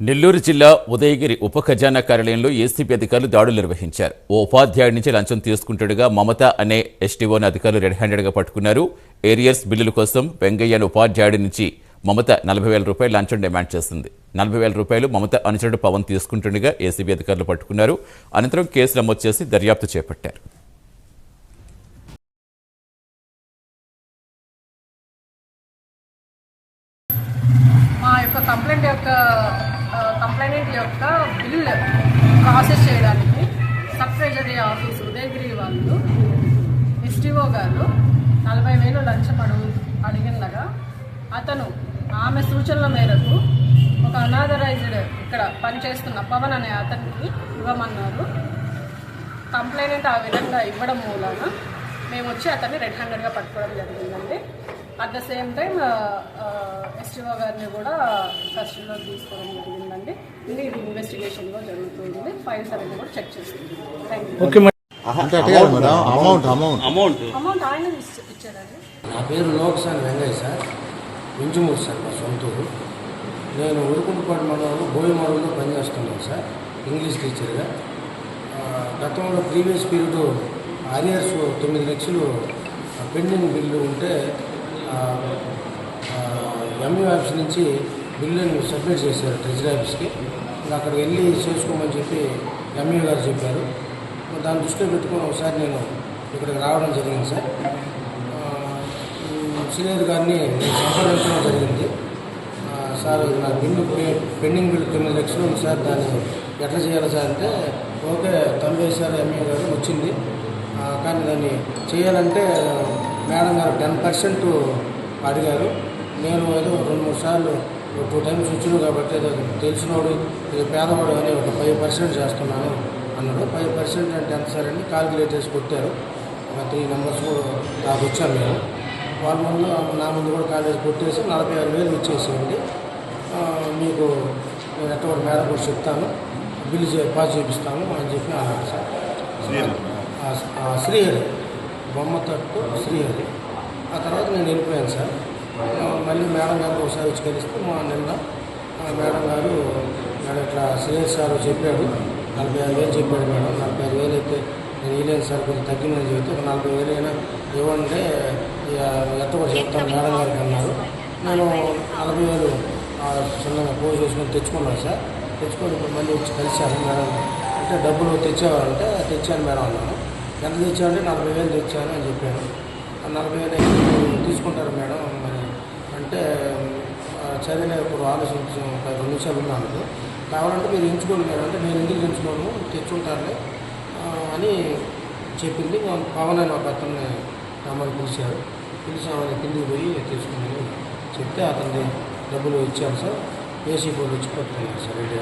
నెల్లూరు జిల్లా ఉదయగిరి ఉప ఖజానా కార్యాలయంలో ఏసీపీ అధికారులు దాడులు నిర్వహించారు. ఓ ఉపాధ్యాయుడి నుంచి లంచం తీసుకుంటుండగా మమత అనే ఎస్టీఓని అధికారులు రెడ్ హ్యాండెడ్గా పట్టుకున్నారు. ఏరియర్స్ బిల్లుల కోసం వెంగయ్య అనే ఉపాధ్యాయుడి నుంచి మమత నలభై వేల రూపాయలు లంచం డిమాండ్ చేసింది. నలభై వేల రూపాయలు మమత అనుచరుడు పవన్ తీసుకుంటుండగా ఏసీబీ అధికారులు పట్టుకున్నారు. అనంతరం కేసు నమోదు చేసి దర్యాప్తు చేపట్టారు. మా యొక్క కంప్లైంట్ యొక్క కంప్లైంట్ యొక్క బిల్ ప్రాసెస్ చేయడానికి సబ్ ట్రెజరీ ఆఫీస్ ఉదయగిరి వాళ్ళు ఎస్టీఓ గారు నలభై వేలు లంచం అడుగు అడిగినగా అతను ఆమె సూచనల మేరకు ఒక అనాథరైజ్డ్ ఇక్కడ పనిచేస్తున్న పవన్ అనే అతనికి ఇవ్వమన్నారు. కంప్లైంట్ ఆ విధంగా ఇవ్వడం మూలాన మేము వచ్చి అతన్ని రెడ్ హ్యాండెడ్గా పట్టుకోవడం జరిగిందండి. At the same time STO గారిని కూడా కస్టడీలో తీసుకోవడం జరిగిందండి. ఇది ఇన్వెస్టిగేషన్లో జరుగుతుంది. ఫైల్స్ అనేది కూడా చెక్ చేస్తుంది. Thank you amount amount amount amount ఆయన ఇచ్చారండి నా పేరు లోకసాని వెంకయ్య సార్. వింజమూరు సార్ మా సొంతూరు. నేను ఉరుకుంటుపాటి మండలంలో బోయిమూరులో పనిచేస్తున్నాను సార్. ఇంగ్లీష్ టీచర్గా. గతంలో ప్రీవియస్ పీరియడ్ అరియర్స్ తొమ్మిది లక్షలు పెండింగ్ బిల్లు ఉంటే ఎంఈ ఆఫీస్ నుంచి బిల్లుని సబ్మిట్ చేశారు ట్రెజరీ ఆఫీస్కి ఇంకా అక్కడికి వెళ్ళి చేసుకోమని చెప్పి ఎంఈ గారు చెప్పారు. దాన్ని దృష్టిలో పెట్టుకొని ఒకసారి నేను ఇక్కడికి రావడం జరిగింది సార్. సీనియర్ గారిని సంప్రదించడం జరిగింది. సార్ నా బిల్లు పెండింగ్ బిల్లు తొమ్మిది లక్షలు ఉంది సార్. దాన్ని ఎట్లా చేయాలి సార్ అంటే ఓకే తొంభై ఎంఏ గారు వచ్చింది. కానీ దాన్ని చేయాలంటే మేడం గారు టెన్ పర్సెంట్ అడిగారు. నేను ఏదో రెండు మూడు సార్లు టూ టైమ్స్ వచ్చినావు కాబట్టి ఏదో తెలిసినోడు ఇది పేదవాడు అని ఒక ఫైవ్ పర్సెంట్ చేస్తున్నాను అన్నాడు. ఫైవ్ పర్సెంట్ అంటే ఎంత సార్ అని కాల్కులేట్ చేసి కొట్టారు. ఒక త్రీ నెంబర్స్ నాకు వచ్చాను మేము. వాళ్ళ ముందు నా ముందు కూడా కాలేజ్ కొట్టేసి నలభై ఆరు వేలు ఇచ్చేసేయండి. మీకు నేను ఎట్టవరకు మేడం కూడా చెప్తాను. బిల్లు చే పాస్ చేపిస్తాను అని చెప్పి అన్నాడు సార్. శ్రీహరి. బొమ్మ తట్టు శ్రీహరి ఆ తర్వాత నేను వెళ్ళిపోయాను సార్. మళ్ళీ మేడం గారికి ఒకసారి వచ్చి కలిస్తే మా నిన్న మేడం గారు మేడం ఇట్లా శ్రీహరి సార్ చెప్పాడు. నలభై ఆరు వేలు చెప్పాడు మేడం. నలభై ఆరు వేలు అయితే నేను ఇవ్వలేను సార్ కొంచెం తగ్గిందని చెబితే ఒక నలభై వేలు అయినా ఇవ్వండి ఇక ఎంత కూడా చెప్తాను మేడం గారికి అన్నారు. నేను నలభై వేలు చిన్నగా పోజ్ చేసుకొని తెచ్చుకున్నాను సార్. తెచ్చుకొని ఇప్పుడు మళ్ళీ వచ్చి కలిశాను మేడం. అంటే డబ్బులు తెచ్చేవారంటే తెచ్చాను మేడం అన్నాను. ఎంత తెచ్చావంటే నలభై వేలు తెచ్చాను అని చెప్పాను ఆ నలభై వేలు తీసుకుంటారు మేడం. మరి అంటే చదివిన ఇప్పుడు ఆలోచించి ఒక రెండు నిమిషాలు ఉన్నాను. కావాలంటే మీరు ఎంచుకోండి మేడం. అంటే నేను ఎందుకు ఎంచుకోను? తెచ్చుకుంటారులే. అని చెప్పింది. పవన్ అని ఒక అతన్ని మమ్మల్ని పిలిచారు. పిలిచి ఆమె కిందికి పోయి తీసుకుని చెప్తే అతన్ని డబ్బులు ఇచ్చాను సార్. ఏసీ బోర్డు వచ్చి పట్టుకున్నారు సార్. రెడీ